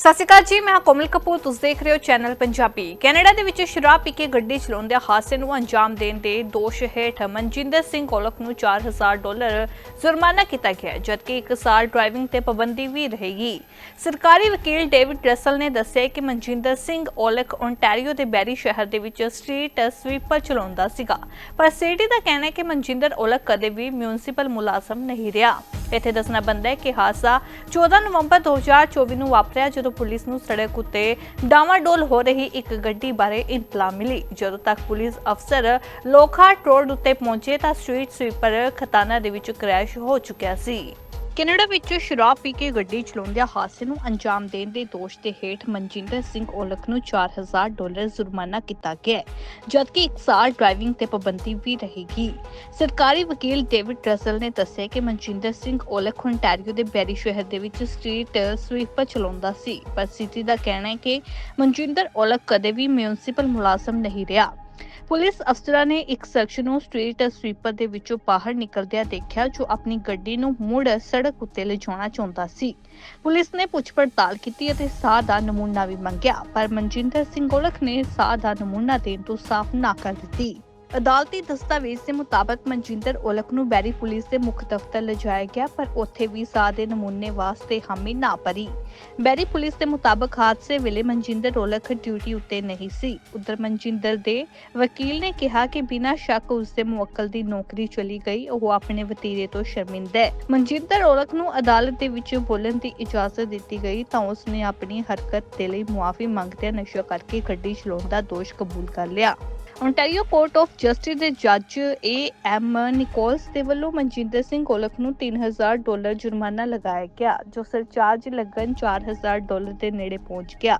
ਸਤਿ ਸ਼੍ਰੀ ਅਕਾਲ ਜੀ, ਮੈਂ ਕੋਮਲ ਕਪੂਰ, ਤੁਸੀਂ ਦੇਖ ਰਹੇ ਹੋ ਚੈਨਲ ਪੰਜਾਬੀ। ਕੈਨੇਡਾ ਦੇ ਵਿੱਚ ਸ਼ਰਾਬ ਪੀ ਕੇ ਗੱਡੀ ਚਲਾਉਂਦੇ ਹਾਦਸੇ ਨੂੰ ਅੰਜਾਮ ਦੇਣ ਦੇ ਦੋਸ਼ ਹੇਠ ਮਨਜਿੰਦਰ ਸਿੰਘ ਔਲਖ ਨੂੰ 4000 ਡਾਲਰ ਜੁਰਮਾਨਾ ਕੀਤਾ ਗਿਆ, ਜਦਕਿ 1 ਸਾਲ ਡਰਾਈਵਿੰਗ ਤੇ ਪਾਬੰਦੀ ਵੀ ਰਹੇਗੀ। ਸਰਕਾਰੀ ਵਕੀਲ ਡੇਵਿਡ ਰਸਲ ਨੇ ਦੱਸਿਆ ਕਿ ਮਨਜਿੰਦਰ ਸਿੰਘ ਔਲਖ ਓਨਟਾਰੀਓ ਦੇ ਬੈਰੀ ਸ਼ਹਿਰ ਦੇ ਵਿੱਚ ਸਟਰੀਟ ਸਵੀਪਰ ਚਲਾਉਂਦਾ ਸੀਗਾ। ਪਰ ਸਿਟੀ ਦਾ ਕਹਿਣਾ ਹੈ ਕਿ ਮਨਜਿੰਦਰ ਔਲਖ ਕਦੇ ਵੀ ਮਿਊਨਿਸਪਲ ਮੁਲਾਜ਼ਮ ਨਹੀਂ ਰਿਹਾ। ਇੱਥੇ ਦੱਸਣਾ ਬੰਦਾ ਹੈ ਕਿ ਹਾਦਸਾ 14 ਨਵੰਬਰ 2024 ਨੂੰ ਵਾਪਰਿਆ, ਜਦੋਂ ਪੁਲਿਸ ਨੂੰ ਸੜਕ ਉਤੇ ਡਾਵਾਡੋਲ ਹੋ ਰਹੀ ਇੱਕ ਗੱਡੀ ਬਾਰੇ ਇਤਲਾਹ ਮਿਲੀ। ਜਦੋਂ ਤੱਕ ਪੁਲਿਸ ਅਫਸਰ ਲੋਖਾਟ ਰੋਡ ਉੱਤੇ ਪਹੁੰਚੇ ਤਾਂ ਸਟਰੀਟ ਸਵੀਪਰ ਖਤਾਨਾ ਦੇ ਵਿੱਚ ਕ੍ਰੈਸ਼ ਹੋ ਚੁੱਕਿਆ ਸੀ। ਕੈਨੇਡਾ ਵਿੱਚ ਸ਼ਰਾਬ ਪੀ ਕੇ ਗੱਡੀ ਚਲਾਉਂਦਿਆਂ ਹਾਦਸੇ ਨੂੰ ਅੰਜਾਮ ਦੇਣ ਦੇ ਦੋਸ਼ ਦੇ ਹੇਠ ਮਨਜਿੰਦਰ ਸਿੰਘ ਔਲਖ ਨੂੰ 4000 ਡਾਲਰ ਜੁਰਮਾਨਾ ਕੀਤਾ ਗਿਆ ਹੈ, ਜਦਕਿ 1 ਸਾਲ ਡਰਾਈਵਿੰਗ ਤੇ ਪਾਬੰਦੀ ਵੀ ਰਹੇਗੀ। ਸਰਕਾਰੀ ਵਕੀਲ ਡੇਵਿਡ ਰਸਲ ਨੇ ਦੱਸਿਆ ਕਿ ਮਨਜਿੰਦਰ ਸਿੰਘ ਔਲਖ ontario ਦੇ ਬੈਰੀ ਸ਼ਹਿਰ ਦੇ ਵਿੱਚ ਸਟਰੀਟ ਸਵੀਪਰ ਚਲਾਉਂਦਾ ਸੀ ਪਰ ਸਿਟੀ ਦਾ ਕਹਿਣਾ ਹੈ ਕਿ ਮਨਜਿੰਦਰ ਔਲਖ ਕਦੇ ਵੀ ਮਿਊਨਿਸਪਲ ਮੁਲਾਜ਼ਮ ਨਹੀਂ ਰਿਹਾ। ਪੁਲਿਸ ਅਫਸਰਾਂ ਨੇ ਇੱਕ ਸ਼ਖਸ ਨੂੰ ਸਟਰੀਟ ਸਵੀਪਰ ਦੇ ਵਿੱਚੋਂ ਬਾਹਰ ਨਿਕਲਦਿਆਂ ਦੇਖਿਆ, ਜੋ ਆਪਣੀ ਗੱਡੀ ਨੂੰ ਮੁੜ ਸੜਕ ਉੱਤੇ ਲਿਜਾਉਣਾ ਚਾਹੁੰਦਾ ਸੀ। ਪੁਲਿਸ ਨੇ ਪੁੱਛ ਪੜਤਾਲ ਕੀਤੀ ਅਤੇ ਸਾਹ ਦਾ ਨਮੂਨਾ ਵੀ ਮੰਗਿਆ, ਪਰ ਮਨਜਿੰਦਰ ਸਿੰਘ ਗੋਲਖ ਨੇ ਸਾਹ ਦਾ ਨਮੂਨਾ ਦੇਣ ਤੋਂ ਸਾਫ਼ ਨਾ ਕਰ ਦਿੱਤੀ। ਅਦਾਲਤੀ ਦਸਤਾਵੇਜ਼ ਦੇ ਮੁਤਾਬਕ ਮਨਜਿੰਦਰ ਔਲਖ ਨੂੰ ਬੈਰੀ ਪੁਲਿਸ ਦੇ ਮੁੱਖ ਦਫ਼ਤਰ ਲਿਜਾਇਆ ਗਿਆ, ਪਰ ਉੱਥੇ ਵੀ ਸਾਹ ਦੇ ਨਮੂਨੇ ਵਾਸਤੇ ਹਾਮੀ ਨਾ ਭਰੀ। ਬੈਰੀ ਪੁਲਿਸ ਦੇ ਮੁਤਾਬਕ ਹਾਦਸੇ ਵੇਲੇ ਮਨਜਿੰਦਰ ਔਲਖ ਡਿਊਟੀ ਉੱਤੇ ਨਹੀਂ ਸੀ। ਉਧਰ ਮਨਜਿੰਦਰ ਦੇ ਵਕੀਲ ਨੇ ਕਿਹਾ ਕਿ ਬਿਨਾਂ ਸ਼ੱਕ ਉਸ ਦੇ ਮੁਵੱਕਲ ਦੀ ਨੌਕਰੀ ਚਲੀ ਗਈ, ਉਹ ਆਪਣੇ ਵਤੀਰੇ ਤੋਂ ਸ਼ਰਮਿੰਦਾ ਹੈ। ਮਨਜਿੰਦਰ ਔਲਖ ਨੂੰ ਅਦਾਲਤ ਦੇ ਵਿੱਚ ਬੋਲਣ ਦੀ ਇਜਾਜ਼ਤ ਦਿੱਤੀ ਗਈ ਤਾਂ ਉਸ ਨੇ ਆਪਣੀ ਹਰਕਤ ਦੇ ਲਈ ਮੁਆਫੀ ਮੰਗਦਿਆਂ ਨਸ਼ਾ ਕਰਕੇ ਗੱਡੀ ਚਲਾਉਣ ਦਾ ਦੋਸ਼ ਕਬੂਲ ਕਰ ਲਿਆ। Ontario ਕੋਰਟ ਆਫ ਜਸਟਿਸ ਦੇ ਜੱਜ ਏ ਐਮ ਨਿਕੋਲਸ ਦੇ ਵੱਲੋਂ ਮਨਜਿੰਦਰ ਸਿੰਘ ਔਲਖ ਨੂੰ 3000 ਡਾਲਰ ਜੁਰਮਾਨਾ ਲਗਾਇਆ ਗਿਆ, ਜੋ ਸਰਚਾਰਜ ਲੱਗਣ 4000 ਡਾਲਰ ਦੇ ਨੇੜੇ ਪਹੁੰਚ ਗਿਆ।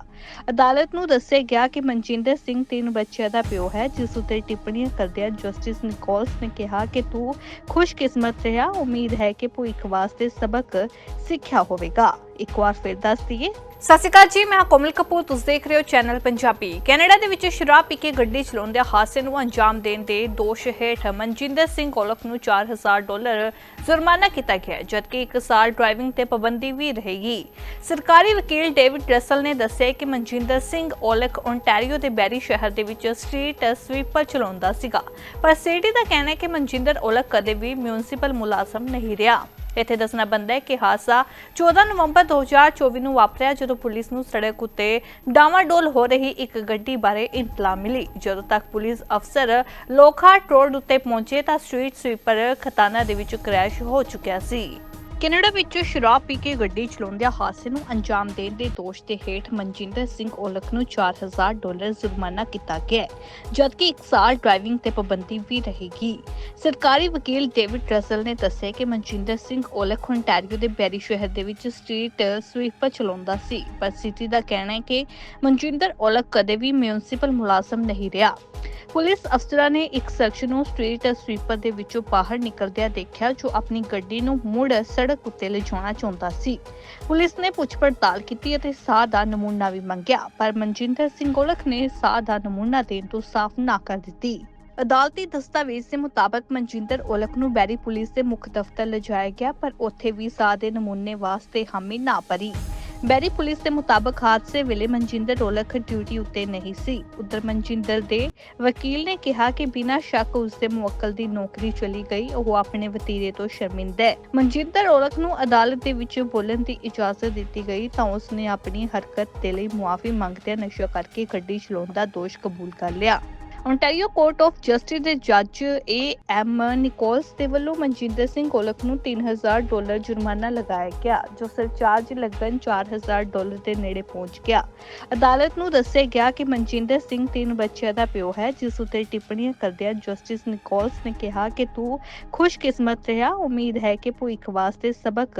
ਅਦਾਲਤ ਨੂੰ ਦੱਸਿਆ ਗਿਆ ਕਿ ਮਨਜਿੰਦਰ ਸਿੰਘ ਤਿੰਨ ਬੱਚਿਆਂ ਦਾ ਪਿਓ ਹੈ, ਜਿਸ ਉੱਤੇ ਟਿੱਪਣੀਆਂ ਕਰਦਿਆਂ ਜਸਟਿਸ ਨਿਕੋਲਸ ਨੇ ਕਿਹਾ ਕਿ ਤੂੰ ਖੁਸ਼ਕਿਸਮਤ ਰਿਹਾ, ਉਮੀਦ ਹੈ ਕਿ ਭਵਿੱਖ ਵਾਸਤੇ ਸਬਕ ਸਿੱਖਿਆ ਹੋਵੇਗਾ। ਇੱਕ ਵਾਰ ਫਿਰ ਦੱਸ ਦਈਏ। ਸਤਿ ਸ਼੍ਰੀ ਅਕਾਲ ਜੀ, ਮੈਂ ਹਾਂ ਕੋਮਲ ਕਪੂਰ, ਤੁਸੀਂ ਦੇਖ ਰਹੇ ਹੋ ਚੈਨਲ ਪੰਜਾਬੀ। ਕੈਨੇਡਾ ਦੇ ਵਿੱਚ ਸ਼ਰਾਬ ਪੀ ਕੇ ਗੱਡੀ ਚਲਾਉਂਦੇ ਹਾਦਸੇ ਨੂੰ ਅੰਜਾਮ ਦੇਣ ਦੇ ਦੋਸ਼ ਹੇਠ ਮਨਜਿੰਦਰ ਸਿੰਘ ਔਲਖ ਨੂੰ 4000 ਡਾਲਰ ਜੁਰਮਾਨਾ ਕੀਤਾ ਗਿਆ, ਜਦਕਿ 1 ਸਾਲ ਡਰਾਈਵਿੰਗ ਤੇ ਪਾਬੰਦੀ ਵੀ ਰਹੇਗੀ। ਸਰਕਾਰੀ ਵਕੀਲ ਡੇਵਿਡ ਰਸਲ ਨੇ ਦੱਸਿਆ ਕਿ ਮਨਜਿੰਦਰ ਸਿੰਘ ਔਲਖ ਓਨਟਾਰੀਓ ਦੇ ਬੈਰੀ ਸ਼ਹਿਰ ਦੇ ਵਿੱਚ ਸਟਰੀਟ ਸਵੀਪਰ ਚਲਾਉਂਦਾ ਸੀਗਾ। ਪਰ ਸਿਟੀ ਦਾ ਕਹਿਣਾ ਹੈ ਕਿ ਮਨਜਿੰਦਰ ਔਲਖ ਕਦੇ ਵੀ ਮਿਊਨਿਸਪਲ ਮੁਲਾਜ਼ਮ ਨਹੀਂ ਰਿਹਾ। ਇੱਥੇ ਦੱਸਣਾ ਬੰਦਾ ਹੈ ਕਿ ਹਾਦਸਾ 14 ਨਵੰਬਰ 2024 ਨੂੰ ਵਾਪਰਿਆ ਜਦੋਂ ਪੁਲਿਸ ਨੂੰ ਸੜਕ ਉੱਤੇ ਡਾਵਾਡੋਲ ਹੋ ਰਹੀ ਇੱਕ ਗੱਡੀ ਬਾਰੇ ਇਤਲਾਹ ਮਿਲੀ। ਜਦੋਂ ਤੱਕ ਪੁਲਿਸ ਅਫਸਰ ਲੋਖਾ ਰੋਡ ਉੱਤੇ ਪਹੁੰਚੇ ਤਾਂ ਸਟਰੀਟ ਸਵੀਪਰ ਖਤਾਨਾ ਦੇ ਵਿੱਚ ਕ੍ਰੈਸ਼ ਹੋ ਚੁੱਕਿਆ ਸੀ। ਕੈਨੇਡਾ ਵਿੱਚ ਸ਼ਰਾਬ ਪੀ ਕੇ ਗੱਡੀ ਚਲਾਉਂਦਿਆਂ ਹਾਦਸੇ ਨੂੰ ਅੰਜਾਮ ਦੇਣ ਦੇ ਦੋਸ਼ ਦੇ ਹੇਠ ਮਨਜਿੰਦਰ ਸਿੰਘ ਔਲਖ ਨੂੰ 4000 ਡਾਲਰ ਜੁਰਮਾਨਾ ਕੀਤਾ ਗਿਆ ਜਦਕਿ 1 ਸਾਲ ਡਰਾਈਵਿੰਗ ਤੇ ਪਾਬੰਦੀ ਵੀ ਰਹੇਗੀ। ਸਰਕਾਰੀ ਵਕੀਲ ਡੇਵਿਡ ਰਸਲ ਨੇ ਦੱਸਿਆ ਕਿ ਮਨਜਿੰਦਰ ਸਿੰਘ ਔਲਖ ontario ਦੇ ਬੈਰੀ ਸ਼ਹਿਰ ਦੇ ਵਿੱਚ ਸਟਰੀਟ ਸਵੀਪਰ ਚਲਾਉਂਦਾ ਸੀ, ਪਰ ਸਿਟੀ ਦਾ ਕਹਿਣਾ ਹੈ ਕਿ ਮਨਜਿੰਦਰ ਔਲਖ ਕਦੇ ਵੀ ਮਿਊਨਿਸਪਲ ਮੁਲਾਜ਼ਮ ਨਹੀਂ ਰਿਹਾ। ਪੁਲਿਸ ਅਫਸਰਾਂ ਨੇ ਇੱਕ ਸ਼ਖਸ ਨੂੰ ਸਟਰੀਟ ਸਵੀਪਰ ਦੇ ਵਿੱਚੋਂ ਬਾਹਰ ਨਿਕਲਦਿਆਂ ਦੇਖਿਆ, ਜੋ ਆਪਣੀ ਗੱਡੀ ਨੂੰ ਮੁੜ ਸੜਕ ਉੱਤੇ ਲਿਜਾਉਣਾ ਚਾਹੁੰਦਾ ਸੀ। ਪੁਲਿਸ ਨੇ ਪੁੱਛ ਪੜਤਾਲ ਕੀਤੀ ਅਤੇ ਸਾਹ ਦਾ ਨਮੂਨਾ ਵੀ ਮੰਗਿਆ, ਪਰ ਮਨਜਿੰਦਰ ਸਿੰਘ ਗੋਲਖ ਨੇ ਸਾਹ ਦਾ ਨਮੂਨਾ ਦੇਣ ਤੋਂ ਸਾਫ਼ ਨਾ ਕਰ ਦਿੱਤੀ। ਅਦਾਲਤੀ ਦਸਤਾਵੇਜ਼ ਦੇ ਮੁਤਾਬਕ ਮਨਜਿੰਦਰ ਔਲਖ ਨੂੰ ਬੈਰੀ ਪੁਲਿਸ ਦੇ ਮੁੱਖ ਦਫ਼ਤਰ ਲਿਜਾਇਆ ਗਿਆ, ਪਰ ਉੱਥੇ ਵੀ ਸਾਹ ਦੇ ਨਮੂਨੇ ਵਾਸਤੇ ਹਾਮੀ ਨਾ ਭਰੀ। ਬੈਰੀ ਪੁਲਿਸ ਦੇ ਮੁਤਾਬਕ ਹਾਦਸੇ ਵੇਲੇ ਮਨਜਿੰਦਰ ਔਲਖ ਡਿਊਟੀ ਉੱਤੇ ਨਹੀਂ ਸੀ। ਉਧਰ ਮਨਜਿੰਦਰ ਦੇ ਵਕੀਲ ਨੇ ਕਿਹਾ ਕਿ ਬਿਨਾਂ ਸ਼ੱਕ ਉਸ ਦੇ ਮੁਵੱਕਲ ਦੀ ਨੌਕਰੀ ਚਲੀ ਗਈ, ਉਹ ਆਪਣੇ ਵਤੀਰੇ ਤੋਂ ਸ਼ਰਮਿੰਦਾ ਹੈ। ਮਨਜਿੰਦਰ ਔਲਖ ਨੂੰ ਅਦਾਲਤ ਦੇ ਵਿੱਚ ਬੋਲਣ ਦੀ ਇਜਾਜ਼ਤ ਦਿੱਤੀ ਗਈ ਤਾਂ ਉਸ ਨੇ ਆਪਣੀ ਹਰਕਤ ਦੇ ਲਈ ਮੁਆਫੀ ਮੰਗਦਿਆਂ ਨਸ਼ਾ ਕਰਕੇ ਗੱਡੀ ਚਲਾਉਣ ਦਾ ਦੋਸ਼ ਕਬੂਲ ਕਰ ਲਿਆ। Ontario ਕੋਰਟ ਆਫ ਜਸਟਿਸ ਦੇ ਜੱਜ ਏ ਐਮ ਨਿਕੋਲਸ ਦੇ ਵੱਲੋਂ ਮਨਜਿੰਦਰ ਸਿੰਘ ਔਲਖ ਨੂੰ 3000 ਡਾਲਰ ਜੁਰਮਾਨਾ ਲਗਾਇਆ ਗਿਆ, ਜੋ ਸਰਚਾਰਜ ਲੱਗਣ 4000 ਡਾਲਰ ਦੇ ਨੇੜੇ ਪਹੁੰਚ ਗਿਆ। ਅਦਾਲਤ ਨੂੰ ਦੱਸਿਆ ਗਿਆ ਕਿ ਮਨਜਿੰਦਰ ਸਿੰਘ ਤਿੰਨ ਬੱਚਿਆਂ ਦਾ ਪਿਓ ਹੈ, ਜਿਸ ਉੱਤੇ ਟਿੱਪਣੀਆਂ ਕਰਦਿਆਂ ਜਸਟਿਸ ਨਿਕੋਲਸ ਨੇ ਕਿਹਾ ਕਿ ਤੂੰ ਖੁਸ਼ਕਿਸਮਤ ਰਿਹਾ, ਉਮੀਦ ਹੈ ਕਿ ਭਵਿੱਖ ਵਾਸਤੇ ਸਬਕ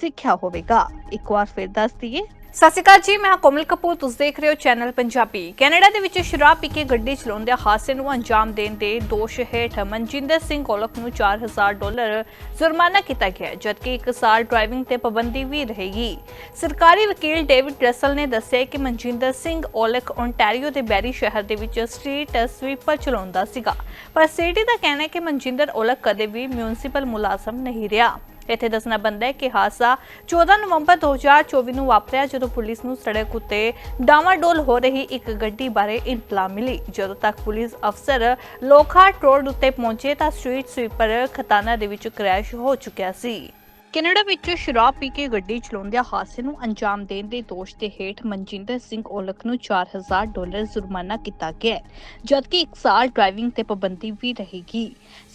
ਸਿੱਖਿਆ ਹੋਵੇਗਾ। ਇੱਕ ਵਾਰ ਫਿਰ ਦੱਸ ਦਈਏ ਸਤਿ ਸ਼੍ਰੀ ਅਕਾਲ ਜੀ, ਮੈਂ ਕੋਮਲ ਕਪੂਰ, ਤੁਸੀਂ ਦੇਖ ਰਹੇ ਹੋ ਚੈਨਲ ਪੰਜਾਬੀ। ਕੈਨੇਡਾ ਦੇ ਵਿੱਚ ਸ਼ਰਾਬ ਪੀ ਕੇ ਗੱਡੀ ਚਲਾਉਣ ਦੇ ਹਾਦਸੇ ਨੂੰ ਅੰਜਾਮ ਦੇਣ ਦੇ ਦੋਸ਼ ਹੇਠ ਮਨਜਿੰਦਰ ਸਿੰਘ ਔਲਖ ਨੂੰ 4000 ਡਾਲਰ ਜੁਰਮਾਨਾ ਕੀਤਾ ਗਿਆ ਜਦਕਿ 1 ਸਾਲ ਡਰਾਈਵਿੰਗ ਤੇ ਪਾਬੰਦੀ ਵੀ ਰਹੇਗੀ। ਸਰਕਾਰੀ ਵਕੀਲ ਡੇਵਿਡ ਰਸਲ ਨੇ ਦੱਸਿਆ ਕਿ ਮਨਜਿੰਦਰ ਸਿੰਘ ਔਲਖ ontario ਦੇ ਬੈਰੀ ਸ਼ਹਿਰ ਦੇ ਵਿੱਚ ਸਟਰੀਟ ਸਵੀਪਰ ਚਲਾਉਂਦਾ ਸੀਗਾ। ਪਰ ਸਿਟੀ ਦਾ ਕਹਿਣਾ ਹੈ ਕਿ ਮਨਜਿੰਦਰ ਔਲਖ ਕਦੇ ਵੀ ਮਿਊਨਿਸਪਲ ਮੁਲਾਜ਼ਮ ਨਹੀਂ ਰਿਹਾ। ਇੱਥੇ ਦੱਸਣਾ ਬੰਦਾ ਹੈ ਕਿ ਹਾਦਸਾ 14 ਨਵੰਬਰ 2024 ਨੂੰ ਵਾਪਰਿਆ, ਜਦੋਂ ਪੁਲਿਸ ਨੂੰ ਸੜਕ ਉੱਤੇ ਡਾਵਾਡੋਲ ਹੋ ਰਹੀ ਇੱਕ ਗੱਡੀ ਬਾਰੇ ਇਤਲਾਹ ਮਿਲੀ। ਜਦੋਂ ਤੱਕ ਪੁਲਿਸ ਅਫਸਰ ਲੋਖਾਟ ਰੋਡ ਉੱਤੇ ਪਹੁੰਚੇ ਤਾਂ ਸਟਰੀਟ ਸਵੀਪਰ ਖਤਾਨਾ ਦੇ ਵਿੱਚ ਕ੍ਰੈਸ਼ ਹੋ ਚੁੱਕਿਆ ਸੀ। ਕੈਨੇਡਾ ਵਿੱਚ ਸ਼ਰਾਬ ਪੀ ਕੇ ਗੱਡੀ ਚਲਾਉਂਦਿਆਂ ਹਾਦਸੇ ਨੂੰ ਅੰਜਾਮ ਦੇਣ ਦੇ ਦੋਸ਼ ਦੇ ਹੇਠ ਮਨਜਿੰਦਰ ਸਿੰਘ ਔਲਖ ਨੂੰ 4000 ਡਾਲਰ ਜੁਰਮਾਨਾ ਕੀਤਾ ਗਿਆ ਹੈ, ਜਦਕਿ 1 ਸਾਲ ਡਰਾਈਵਿੰਗ ਤੇ ਪਾਬੰਦੀ ਵੀ ਰਹੇਗੀ।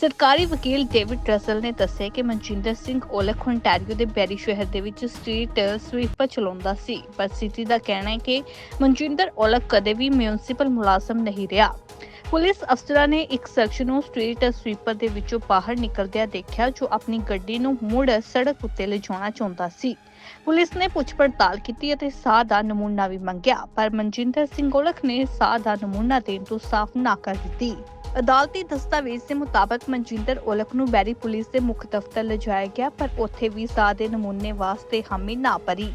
ਸਰਕਾਰੀ ਵਕੀਲ ਡੇਵਿਡ ਰਸਲ ਨੇ ਦੱਸਿਆ ਕਿ ਮਨਜਿੰਦਰ ਸਿੰਘ ਔਲਖ ontario ਦੇ ਬੈਰੀ ਸ਼ਹਿਰ ਦੇ ਵਿੱਚ ਸਟਰੀਟ ਸਵੀਪਰ ਚਲਾਉਂਦਾ ਸੀ ਪਰ ਸਿਟੀ ਦਾ ਕਹਿਣਾ ਹੈ ਕਿ ਮਨਜਿੰਦਰ ਔਲਖ ਕਦੇ ਵੀ ਮਿਊਨਿਸਪਲ ਮੁਲਾਜ਼ਮ ਨਹੀਂ ਰਿਹਾ। ਪੁਲਿਸ ਅਫਸਰਾਂ ਨੇ ਇੱਕ ਸ਼ਖਸ ਨੂੰ ਸਟਰੀਟ ਸਵੀਪਰ ਦੇ ਵਿੱਚੋਂ ਬਾਹਰ ਨਿਕਲਦਿਆਂ ਦੇਖਿਆ, ਜੋ ਆਪਣੀ ਗੱਡੀ ਨੂੰ ਮੁੜ ਸੜਕ ਉੱਤੇ ਲਿਜਾਉਣਾ ਚਾਹੁੰਦਾ ਸੀ। ਪੁਲਿਸ ਨੇ ਪੁੱਛ ਪੜਤਾਲ ਕੀਤੀ ਅਤੇ ਸਾਹ ਦਾ ਨਮੂਨਾ ਵੀ ਮੰਗਿਆ, ਪਰ ਮਨਜਿੰਦਰ ਸਿੰਘ ਗੋਲਖ ਨੇ ਸਾਹ ਦਾ ਨਮੂਨਾ ਦੇਣ ਤੋਂ ਸਾਫ਼ ਨਾ ਕਰ ਦਿੱਤੀ। ਅਦਾਲਤੀ ਦਸਤਾਵੇਜ਼ ਦੇ ਮੁਤਾਬਕ ਮਨਜਿੰਦਰ ਔਲਖ ਨੂੰ ਬੈਰੀ ਪੁਲਿਸ ਦੇ ਮੁੱਖ ਦਫ਼ਤਰ ਲਿਜਾਇਆ ਗਿਆ, ਪਰ ਉੱਥੇ ਵੀ ਸਾਹ ਦੇ ਨਮੂਨੇ ਵਾਸਤੇ ਹਾਮੀ ਨਾ ਭਰੀ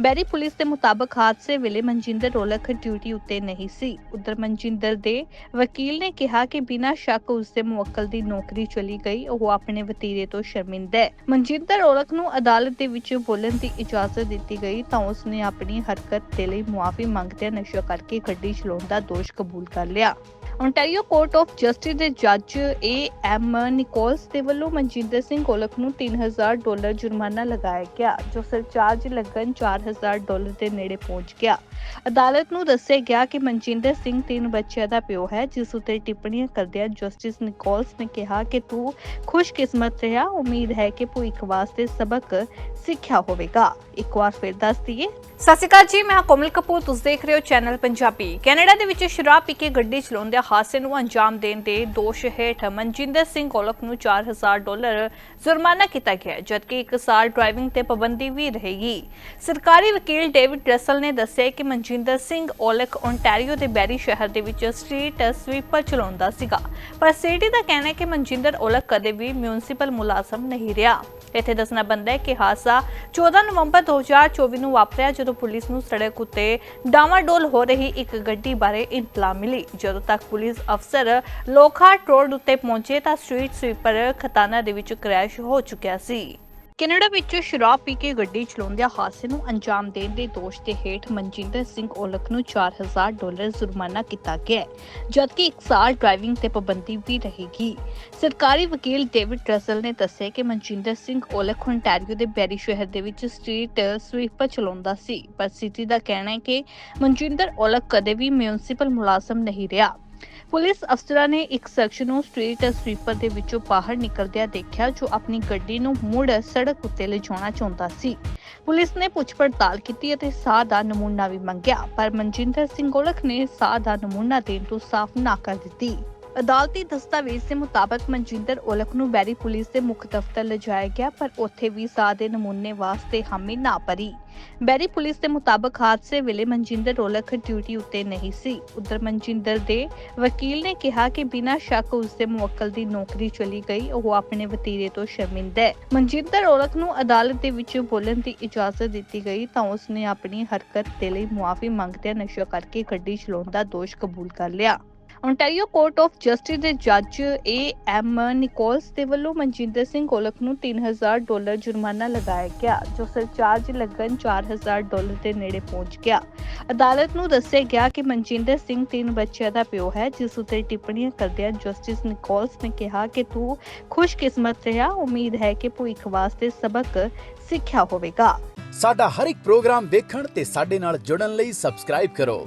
ਬੈਰੀ ਪੁਲਿਸ ਦੇ ਮੁਤਾਬਕ ਹਾਦਸੇ ਵੇਲੇ ਮਨਜਿੰਦਰ ਔਲਖ ਡਿਊਟੀ ਉੱਤੇ ਨਹੀਂ ਸੀ। ਉਧਰ ਮਨਜਿੰਦਰ ਦੇ ਵਕੀਲ ਨੇ ਕਿਹਾ ਕਿ ਬਿਨਾਂ ਸ਼ੱਕ ਉਸ ਦੇ ਮੁਵੱਕਲ ਦੀ ਨੌਕਰੀ ਚਲੀ ਗਈ, ਉਹ ਆਪਣੇ ਵਤੀਰੇ ਤੋਂ ਸ਼ਰਮਿੰਦਾ ਹੈ। ਮਨਜਿੰਦਰ ਔਲਖ ਨੂੰ ਅਦਾਲਤ ਦੇ ਵਿੱਚ ਬੋਲਣ ਦੀ ਇਜਾਜ਼ਤ ਦਿੱਤੀ ਗਈ, ਤਾਂ ਉਸ ਨੇ ਆਪਣੀ ਹਰਕਤ ਦੇ ਲਈ ਮੁਆਫੀ ਮੰਗਦਿਆਂ ਨਸ਼ਾ ਕਰਕੇ ਗੱਡੀ ਚਲਾਉਣ ਦਾ ਦੋਸ਼ ਕਬੂਲ ਕਰ ਲਿਆ। ਓਨਟਾਰੀਓ ਕੋਰਟ ਆਫ ਜਸਟਿਸ ਦੇ ਜੱਜ ਏ ਐਮ ਨਿਕੋਲਸ ਦੇ ਵੱਲੋਂ ਮਨਜਿੰਦਰ ਸਿੰਘ ਗੋਲਕ ਨੂੰ 3000 ਡਾਲਰ ਜੁਰਮਾਨਾ ਲਗਾਇਆ ਗਿਆ, ਜੋ ਸਰਚਾਰਜ ਲੱਗਣ 4000 ਡਾਲਰ ਦੇ ਨੇੜੇ ਪਹੁੰਚ ਗਿਆ। ਅਦਾਲਤ ਨੂੰ ਦੱਸਿਆ ਗਿਆ ਕਿ ਮਨਜਿੰਦਰ ਸਿੰਘ ਤਿੰਨ ਬੱਚਿਆਂ ਦਾ ਪਿਓ ਹੈ, ਜਿਸ ਉਤੇ ਟਿੱਪਣੀਆਂ ਕਰਦਿਆਂ ਜਸਟਿਸ ਨਿਕੋਲਸ ਨੇ ਕਿਹਾ ਕਿ ਤੂੰ ਖੁਸ਼ਕਿਸਮਤ ਰਿਹਾ। ਉਮੀਦ ਹੈ ਕਿ ਭਵਿੱਖ ਵਾਸਤੇ ਸਬਕ ਸਿੱਖਿਆ ਹੋਵੇਗਾ। ਇੱਕ ਵਾਰ ਫਿਰ ਦੱਸ ਦਈਏ। ਸਤਿ ਸ਼੍ਰੀ ਅਕਾਲ ਜੀ, ਮੈਂ ਕੋਮਲ ਕਪੂਰ। ਤੁਸੀਂ ਦੇਖ ਰਹੇ ਹੋ ਚੈਨਲ ਪੰਜਾਬੀ। ਕੈਨੇਡਾ ਦੇ ਵਿੱਚ ਸ਼ਰਾਬ ਪੀ ਕੇ ਗੱਡੀ ਚਲਾਉਂਦੇ ਹਾਦਸੇ ਨੂੰ ਅੰਜਾਮ ਦੇਣ ਦੇ ਦੋਸ਼ ਹੇਠ ਮਨਜਿੰਦਰ ਸਿੰਘ ਔਲਖ ਨੂੰ 4000 ਡਾਲਰ ਜੁਰਮਾਨਾ ਕੀਤਾ ਗਿਆ, ਜਦਕਿ 1 ਸਾਲ ਡਰਾਈਵਿੰਗ ਤੇ ਪਾਬੰਦੀ ਵੀ ਰਹੇਗੀ। ਸਰਕਾਰੀ ਵਕੀਲ ਡੇਵਿਡ ਰਸਲ ਨੇ ਦੱਸਿਆ ਕਿ ਮਨਜਿੰਦਰ ਸਿੰਘ ਔਲਖ ontario ਦੇ ਬੈਰੀ ਸ਼ਹਿਰ ਦੇ ਵਿੱਚ ਸਟਰੀਟ ਸਵੀਪਰ ਚਲਾਉਂਦਾ ਸੀਗਾ। ਪਰ ਸਿਟੀ ਦਾ ਕਹਿਣਾ ਹੈ ਕਿ ਮਨਜਿੰਦਰ ਔਲਖ ਕਦੇ ਵੀ ਮਿਊਨਿਸਪਲ ਮੁਲਾਜ਼ਮ ਨਹੀਂ ਰਿਹਾ। ਇੱਥੇ ਦੱਸਣਾ ਬੰਦਾ ਹੈ ਕਿ ਹਾਦਸਾ 14 ਨਵੰਬਰ 2024 ਨੂੰ ਵਾਪਰਿਆ ਜਦੋਂ ਪੁਲਿਸ ਨੂੰ ਸੜਕ ਉੱਤੇ ਡਾਵਾਡੋਲ ਹੋ ਰਹੀ ਇੱਕ ਗੱਡੀ ਬਾਰੇ ਇਤਲਾਹ ਮਿਲੀ। ਜਦੋਂ ਤੱਕ ਪੁਲਿਸ ਅਫਸਰ ਲੋਖਾਟ ਰੋਡ ਉੱਤੇ ਪਹੁੰਚੇ ਤਾਂ ਸਟਰੀਟ ਸਵੀਪਰ ਖਤਾਨਾ ਦੇ ਵਿੱਚ ਕ੍ਰੈਸ਼ ਹੋ ਚੁੱਕਿਆ ਸੀ। ਕੈਨੇਡਾ ਵਿੱਚ ਸ਼ਰਾਬ ਪੀ ਕੇ ਗੱਡੀ ਚਲਾਉਂਦਿਆਂ ਹਾਦਸੇ ਨੂੰ ਅੰਜਾਮ ਦੇਣ ਦੇ ਦੋਸ਼ ਦੇ ਹੇਠ ਮਨਜਿੰਦਰ ਸਿੰਘ ਔਲਖ ਨੂੰ 4000 ਡਾਲਰ ਜੁਰਮਾਨਾ ਕੀਤਾ ਗਿਆ ਹੈ, ਜਦਕਿ 1 ਸਾਲ ਡਰਾਈਵਿੰਗ ਤੇ ਪਾਬੰਦੀ ਵੀ ਰਹੇਗੀ। ਸਰਕਾਰੀ ਵਕੀਲ ਡੇਵਿਡ ਰਸਲ ਨੇ ਦੱਸਿਆ ਕਿ ਮਨਜਿੰਦਰ ਸਿੰਘ ਔਲਖ ontario ਦੇ ਬੈਰੀ ਸ਼ਹਿਰ ਦੇ ਵਿੱਚ ਸਟਰੀਟ ਸਵੀਪਰ ਚਲਾਉਂਦਾ ਸੀ ਪਰ ਸਿਟੀ ਦਾ ਕਹਿਣਾ ਹੈ ਕਿ ਮਨਜਿੰਦਰ ਔਲਖ ਕਦੇ ਵੀ ਮਿਊਨਿਸਪਲ ਮੁਲਾਜ਼ਮ ਨਹੀਂ ਰਿਹਾ। ਪੁਲਿਸ ਅਫਸਰਾਂ ਨੇ ਇੱਕ ਸ਼ਖਸ ਨੂੰ ਸਟਰੀਟ ਸਵੀਪਰ ਦੇ ਵਿੱਚੋਂ ਬਾਹਰ ਨਿਕਲਦਿਆਂ ਦੇਖਿਆ ਜੋ ਆਪਣੀ ਗੱਡੀ ਨੂੰ ਮੁੜ ਸੜਕ ਉੱਤੇ ਲਿਜਾਉਣਾ ਚਾਹੁੰਦਾ ਸੀ। ਪੁਲਿਸ ਨੇ ਪੁੱਛ ਪੜਤਾਲ ਕੀਤੀ ਅਤੇ ਸਾਹ ਦਾ ਨਮੂਨਾ ਵੀ ਮੰਗਿਆ, ਪਰ ਮਨਜਿੰਦਰ ਸਿੰਘ ਗੋਲਖ ਨੇ ਸਾਹ ਦਾ ਨਮੂਨਾ ਦੇਣ ਤੋਂ ਸਾਫ਼ ਨਾ ਕਰ ਦਿੱਤੀ। ਅਦਾਲਤੀ ਦਸਤਾਵੇਜ਼ ਦੇ ਮੁਤਾਬਕ ਮਨਜਿੰਦਰ ਔਲਖ ਨੂੰ ਬੈਰੀ ਪੁਲਿਸ ਦੇ ਮੁੱਖ ਦਫ਼ਤਰ ਲਿਜਾਇਆ ਗਿਆ, ਪਰ ਉੱਥੇ ਵੀ ਸਾਹ ਦੇ ਨਮੂਨੇ ਵਾਸਤੇ ਹਾਮੀ ਨਾ ਭਰੀ। ਬੈਰੀ ਪੁਲਿਸ ਦੇ ਮੁਤਾਬਕ ਹਾਦਸੇ ਵੇਲੇ ਮਨਜਿੰਦਰ ਔਲਖ ਡਿਊਟੀ ਉੱਤੇ ਨਹੀਂ ਸੀ। ਉਧਰ ਮਨਜਿੰਦਰ ਦੇ ਵਕੀਲ ਨੇ ਕਿਹਾ ਕਿ ਬਿਨਾਂ ਸ਼ੱਕ ਉਸ ਦੇ ਮੁਵੱਕਲ ਦੀ ਨੌਕਰੀ ਚਲੀ ਗਈ, ਉਹ ਆਪਣੇ ਵਤੀਰੇ ਤੋਂ ਸ਼ਰਮਿੰਦਾ ਹੈ। ਮਨਜਿੰਦਰ ਔਲਖ ਨੂੰ ਅਦਾਲਤ ਦੇ ਵਿੱਚ ਬੋਲਣ ਦੀ ਇਜਾਜ਼ਤ ਦਿੱਤੀ ਗਈ ਤਾਂ ਉਸ ਨੇ ਆਪਣੀ ਹਰਕਤ ਦੇ ਲਈ ਮੁਆਫੀ ਮੰਗਦਿਆਂ ਨਸ਼ਾ ਕਰਕੇ ਗੱਡੀ ਚਲਾਉਣ ਦਾ ਦੋਸ਼ ਕਬੂਲ ਕਰ ਲਿਆ। Ontario ਕੋਰਟ ਆਫ ਜਸਟਿਸ ਦੇ ਜੱਜ ਏ ਐਮ ਨਿਕੋਲਸ ਦੇ ਵੱਲੋਂ ਮਨਜਿੰਦਰ ਸਿੰਘ ਔਲਖ ਨੂੰ 3000 ਡਾਲਰ ਜੁਰਮਾਨਾ ਲਗਾਇਆ ਗਿਆ, ਜੋ ਸਰਚਾਰਜ ਲੱਗਣ 4000 ਡਾਲਰ ਦੇ ਨੇੜੇ ਪਹੁੰਚ ਗਿਆ। ਅਦਾਲਤ ਨੂੰ ਦੱਸਿਆ ਗਿਆ ਕਿ ਮਨਜਿੰਦਰ ਸਿੰਘ ਤਿੰਨ ਬੱਚਿਆਂ ਦਾ ਪਿਓ ਹੈ, ਜਿਸ ਉਤੇ ਟਿੱਪਣੀਆਂ ਕਰਦਿਆਂ ਜਸਟਿਸ ਨਿਕੋਲਸ ਨੇ ਕਿਹਾ ਕਿ ਤੂੰ ਖੁਸ਼ਕਿਸਮਤ ਰਿਹਾ, ਉਮੀਦ ਹੈ ਕਿ ਭਵਿੱਖ ਵਾਸਤੇ ਸਬਕ ਸਿੱਖਿਆ ਹੋਵੇਗਾ। ਸਾਡਾ ਹਰ ਇੱਕ ਪ੍ਰੋਗਰਾਮ ਦੇਖਣ ਤੇ ਸਾਡੇ ਨਾਲ ਜੁੜਨ ਲਈ ਸਬਸਕ੍ਰਾਈਬ ਕਰੋ।